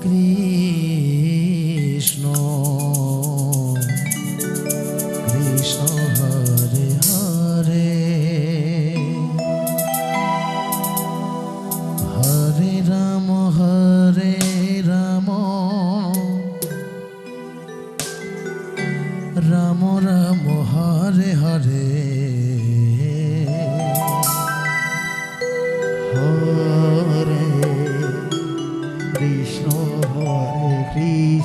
Krishna, Krishna.